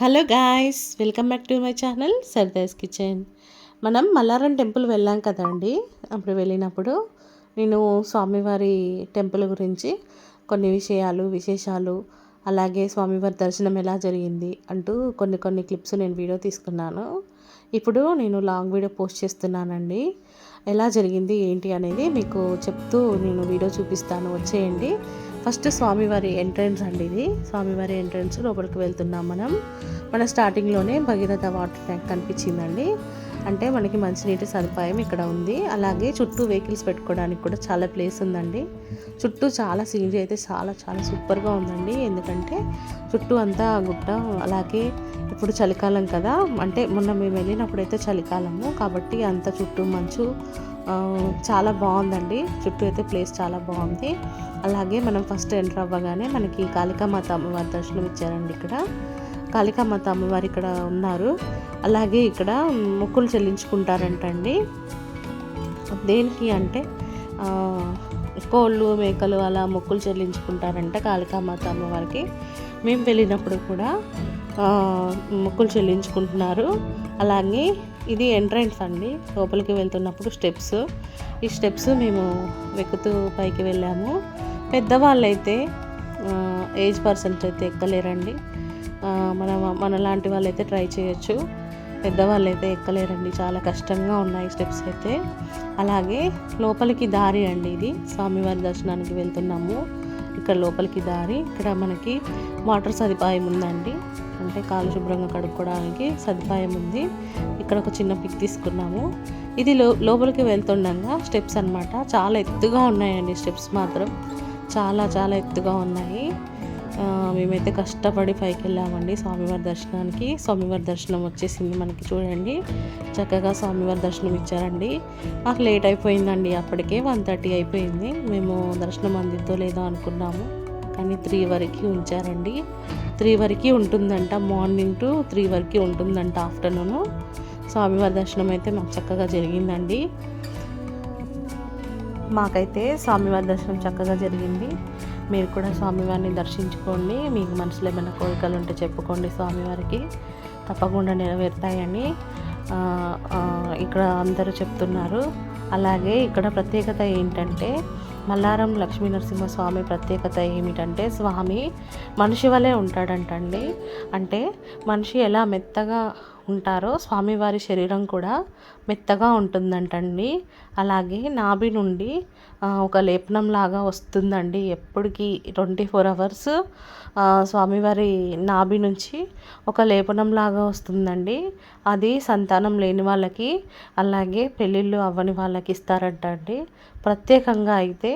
Hello guys welcome back to my channel Sardas kitchen. మనం Mallaram temple వెళ్ళాం కదండి? అప్పుడు వెళ్ళినప్పుడు నేను స్వామివారి టెంపుల్ గురించి కొన్ని విషయాలు విశేషాలు అలాగే స్వామివారి దర్శనం ఎలా జరిగింది అంటూ కొన్ని కొన్ని క్లిప్స్ నేను వీడియో తీసుకున్నాను. ఇప్పుడు నేను లాంగ్ వీడియో పోస్ట్ చేస్తున్నానండి. ఎలా జరిగింది ఏంటి అనేది మీకు చెప్తూ నేను వీడియో చూపిస్తాను. వచ్చేయండి. ఫస్ట్ స్వామివారి ఎంట్రన్స్ అండి ఇది. స్వామివారి ఎంట్రన్స్ లోపలికి వెళ్తున్నాం మనం. మన స్టార్టింగ్లోనే భగీరథ వాటర్ ట్యాంక్ కనిపించిందండి. అంటే మనకి మంచినీటి సదుపాయం ఇక్కడ ఉంది. అలాగే చుట్టూ వెహికల్స్ పెట్టుకోవడానికి కూడా చాలా ప్లేస్ ఉందండి. చుట్టూ చాలా సీనరీ అయితే చాలా చాలా సూపర్గా ఉందండి. ఎందుకంటే చుట్టూ అంతా గుట్ట అలాగే ఇప్పుడు చలికాలం కదా. అంటే మొన్న మేము వెళ్ళినప్పుడు అయితే చలికాలము. కాబట్టి అంత చుట్టూ మంచు చాలా బాగుందండి. చుట్టూ అయితే ప్లేస్ చాలా బాగుంది. అలాగే మనం ఫస్ట్ ఎంటర్ అవ్వగానే మనకి కాళికామాత అమ్మవారి దర్శనం ఇచ్చారండి ఇక్కడ. కాళికామాత అమ్మవారు ఇక్కడ ఉన్నారు. అలాగే ఇక్కడ మొక్కులు చెల్లించుకుంటారంటండి. దేనికి అంటే కోళ్ళు మేకలు అలా మొక్కులు చెల్లించుకుంటారంట కాళికామాత అమ్మవారికి. మేము వెళ్ళినప్పుడు కూడా మొక్కులు చెల్లించుకుంటున్నారు. అలాగే ఇది ఎంట్రన్స్ అండి. లోపలికి వెళ్తున్నప్పుడు స్టెప్స్. ఈ స్టెప్స్ మేము వెక్కుతూ పైకి వెళ్ళాము. పెద్దవాళ్ళైతే ఏజ్ పర్సన్స్ అయితే ఎక్కలేరండి. మన మన లాంటి వాళ్ళైతే ట్రై చేయొచ్చు. పెద్దవాళ్ళు అయితే ఎక్కలేరండి. చాలా కష్టంగా ఉన్నాయి స్టెప్స్ అయితే. అలాగే లోపలికి దారి అండి ఇది. స్వామివారి దర్శనానికి వెళ్తున్నాము. ఇక్కడ లోపలికి దారి. ఇక్కడ మనకి వాటర్ సదుపాయం ఉందండి. అంటే కాలు శుభ్రంగా కడుక్కోవడానికి సదుపాయం ఉంది. ఇక్కడ ఒక చిన్న పిక్ తీసుకున్నాము. ఇది లో లోపలికి వెళ్తుండగా స్టెప్స్ అనమాట చాలా ఎత్తుగా ఉన్నాయండి స్టెప్స్ మాత్రం. చాలా చాలా ఎత్తుగా ఉన్నాయి. మేమైతే కష్టపడి పైకి వెళ్ళామండి స్వామివారి దర్శనానికి. స్వామివారి దర్శనం వచ్చేసింది మనకి చూడండి. చక్కగా స్వామివారి దర్శనం ఇచ్చారండి. మాకు లేట్ అయిపోయిందండి అప్పటికే వన్ థర్టీ అయిపోయింది. మేము దర్శనం అందిద్దో లేదో అనుకున్నాము. అని త్రీ వరకు ఉంచారండి. త్రీ వరకు ఉంటుందంట మార్నింగ్ టు త్రీ వరకు ఉంటుందంట ఆఫ్టర్నూన్. స్వామివారి దర్శనం అయితే మాకు చక్కగా జరిగిందండి. మాకైతే స్వామివారి దర్శనం చక్కగా జరిగింది. మీరు కూడా స్వామివారిని దర్శించుకోండి. మీకు మనసులో ఏమైనా కోరికలు ఉంటే చెప్పుకోండి స్వామివారికి. తప్పకుండా నెరవేరుతాయని ఇక్కడ అందరూ చెప్తున్నారు. అలాగే ఇక్కడ ప్రత్యేకత ఏంటంటే మల్లారం లక్ష్మీ నరసింహస్వామి ప్రత్యేకత ఏమిటంటే స్వామి మనిషి వలె ఉంటాడంటండి. అంటే మనిషి ఎలా మెత్తగా ఉంటారో స్వామివారి శరీరం కూడా మెత్తగా ఉంటుందంటండి. అలాగే నాభి నుండి ఒక లేపనం లాగా వస్తుందండి. ఎప్పటికీ ట్వంటీ ఫోర్ అవర్స్ స్వామివారి నాభి నుంచి ఒక లేపనం లాగా వస్తుందండి. అది సంతానం లేని వాళ్ళకి అలాగే పెళ్ళిళ్ళు అవ్వని వాళ్ళకి ఇస్తారంట అండి ప్రత్యేకంగా అయితే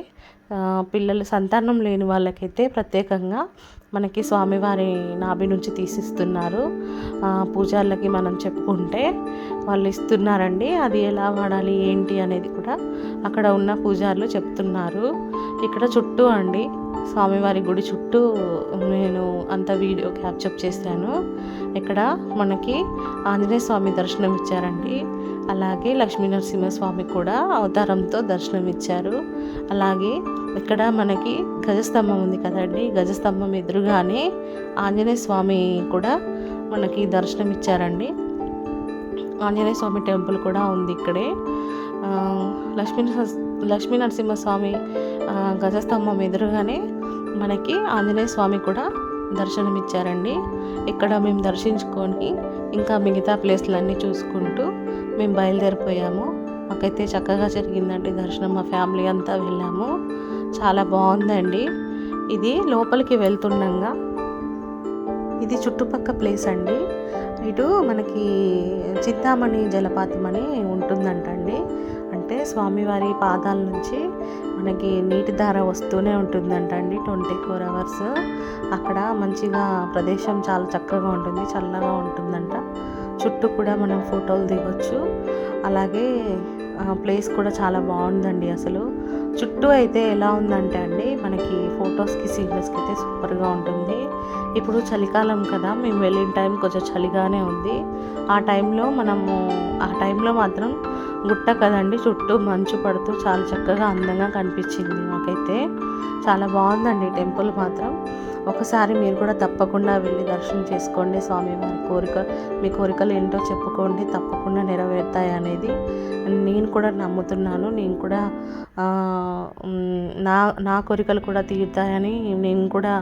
పిల్లలు సంతానం లేని వాళ్ళకైతే ప్రత్యేకంగా మనకి స్వామివారి నాభి నుంచి తీసిస్తున్నారు. పూజార్లకి మనం చెప్పుకుంటే వాళ్ళు ఇస్తున్నారండి. అది ఎలా వాడాలి ఏంటి అనేది కూడా అక్కడ ఉన్న పూజారులు చెప్తున్నారు. ఇక్కడ చుట్టూ అండి స్వామివారి గుడి చుట్టూ నేను అంత వీడియో క్యాప్చప్ చేశాను. ఇక్కడ మనకి ఆంజనేయ స్వామి దర్శనం ఇచ్చారండి అలాగే లక్ష్మీ నరసింహస్వామి కూడా అవతారంతో దర్శనం ఇచ్చారు అలాగే ఇక్కడ మనకి గజస్తంభం ఉంది కదండి. గజస్తంభం ఎదురుగానే ఆంజనేయ స్వామి కూడా మనకి దర్శనం ఇచ్చారండి ఆంజనేయ స్వామి టెంపుల్ కూడా ఉంది ఇక్కడే. లక్ష్మీ లక్ష్మీ నరసింహస్వామి గజస్తంభం ఎదురుగానే మనకి ఆంజనేయ స్వామి కూడా దర్శనం ఇచ్చారండి ఇక్కడ మేము దర్శించుకొని ఇంకా మిగతా ప్లేస్లన్నీ చూసుకుంటూ మేము బయలుదేరిపోయాము. మాకైతే చక్కగా జరిగిందండి దర్శనం. మా ఫ్యామిలీ అంతా వెళ్ళాము. చాలా బాగుందండి. ఇది లోపలికి వెళ్తుండగా ఇది చుట్టుపక్క ప్లేస్ అండి. ఇటు మనకి చిత్తామణి జలపాతం అని ఉంటుందంటండి. అంటే స్వామివారి పాదాల నుంచి మనకి నీటి ధార వస్తూనే ఉంటుందంట అండి ట్వంటీ ఫోర్ అవర్స్. అక్కడ మంచిగా ప్రదేశం చాలా చక్కగా ఉంటుంది చల్లగా ఉంటుందంట. చుట్టూ కూడా మనం ఫోటోలు దిగొచ్చు. అలాగే ప్లేస్ కూడా చాలా బాగుందండి అసలు. చుట్టూ అయితే ఎలా ఉందంటే అండి మనకి ఫొటోస్కి సీరియస్కి అయితే సూపర్గా ఉంటుంది. ఇప్పుడు చలికాలం కదా మేము వెళ్ళిన టైం కొంచెం చలిగానే ఉంది. ఆ టైంలో మనము ఆ టైంలో మాత్రం గుట్ట కదండి చుట్టూ మంచు పడుతూ చాలా చక్కగా అందంగా కనిపించింది మాకైతే. చాలా బాగుందండి టెంపుల్ మాత్రం. ఒకసారి మీరు కూడా తప్పకుండా వెళ్ళి దర్శనం చేసుకోండి స్వామివారి కోరిక. మీ కోరికలు ఏంటో చెప్పుకోండి తప్పకుండా నెరవేరుతాయి అనేది నేను కూడా నమ్ముతున్నాను. నేను కూడా నా నా కోరికలు కూడా తీరుతాయని నేను కూడా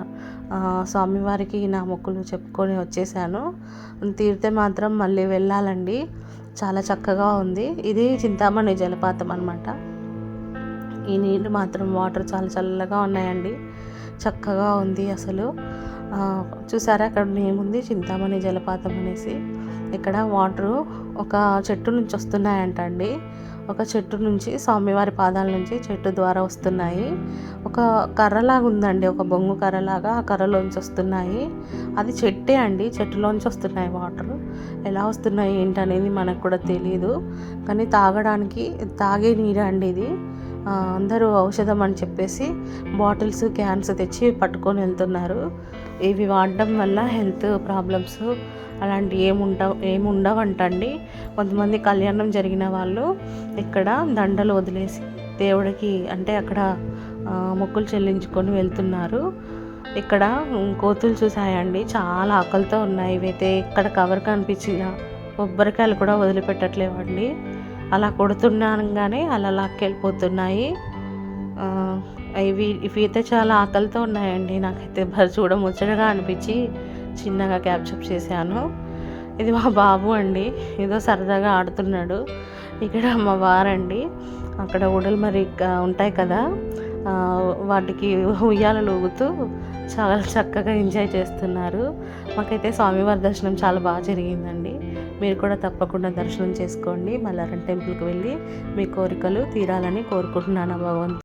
స్వామివారికి నా మొక్కులు చెప్పుకొని వచ్చేసాను. తీరితే మాత్రం మళ్ళీ వెళ్ళాలండి. చాలా చక్కగా ఉంది. ఇది చింతామణి జలపాతం అనమాట ఈ నీళ్ళు మాత్రం వాటర్ చాలా చల్లగా ఉన్నాయండి. చక్కగా ఉంది అసలు. చూసారా అక్కడ ఏముంది? చింతామణి జలపాతం అనేసి. ఇక్కడ వాటరు ఒక చెట్టు నుంచి వస్తున్నాయంట అండి. ఒక చెట్టు నుంచి స్వామివారి పాదాల నుంచి చెట్టు ద్వారా వస్తున్నాయి. ఒక కర్రలాగా ఉందండి. ఒక బొంగు కర్రలాగా ఆ కర్రలోంచి వస్తున్నాయి. అది చెట్టే అండి. చెట్టులోంచి వస్తున్నాయి వాటర్. ఎలా వస్తున్నాయి ఏంటనేది మనకు కూడా తెలియదు కానీ తాగడానికి తాగే నీరు అండి ఇది. అందరూ ఔషధం అని చెప్పేసి బాటిల్స్ క్యాన్స్ తెచ్చి పట్టుకొని వెళ్తున్నారు. ఇవి వాడడం వల్ల హెల్త్ ప్రాబ్లమ్స్ అలాంటి ఏముండ ఏముండవంటండి. కొంతమంది కళ్యాణం జరిగిన వాళ్ళు ఇక్కడ దండలు వదిలేసి దేవుడికి అంటే అక్కడ మొక్కులు చెల్లించుకొని వెళ్తున్నారు. ఇక్కడ కోతులు చూసాయండి చాలా ఆకలితో ఉన్నాయి. ఇవైతే ఇక్కడ కవర్ కనిపించిన కొబ్బరికాయలు కూడా వదిలిపెట్టట్లేవండి. అలా కొడుతున్నాగానే అలా లాక్కెళ్ళిపోతున్నాయి. ఇవి ఇవి అయితే చాలా ఆకలితో ఉన్నాయండి. నాకైతే భర్ చూడ ముచ్చటగా అనిపించి చిన్నగా క్యాప్చప్ చేశాను. ఇది మా బాబు అండి. ఏదో సరదాగా ఆడుతున్నాడు. ఇక్కడ మా వారండి. అక్కడ ఉడలు మరి ఉంటాయి కదా. వాటికి ఉయ్యాలలు ఊగుతూ చాలా చక్కగా ఎంజాయ్ చేస్తున్నారు. మాకైతే స్వామివారి దర్శనం చాలా బాగా జరిగిందండి. మీరు కూడా తప్పకుండా దర్శనం చేసుకోండి. మల్లారం టెంపుల్కి వెళ్ళి మీ కోరికలు తీరాలని కోరుకుంటున్నాను భగవంతు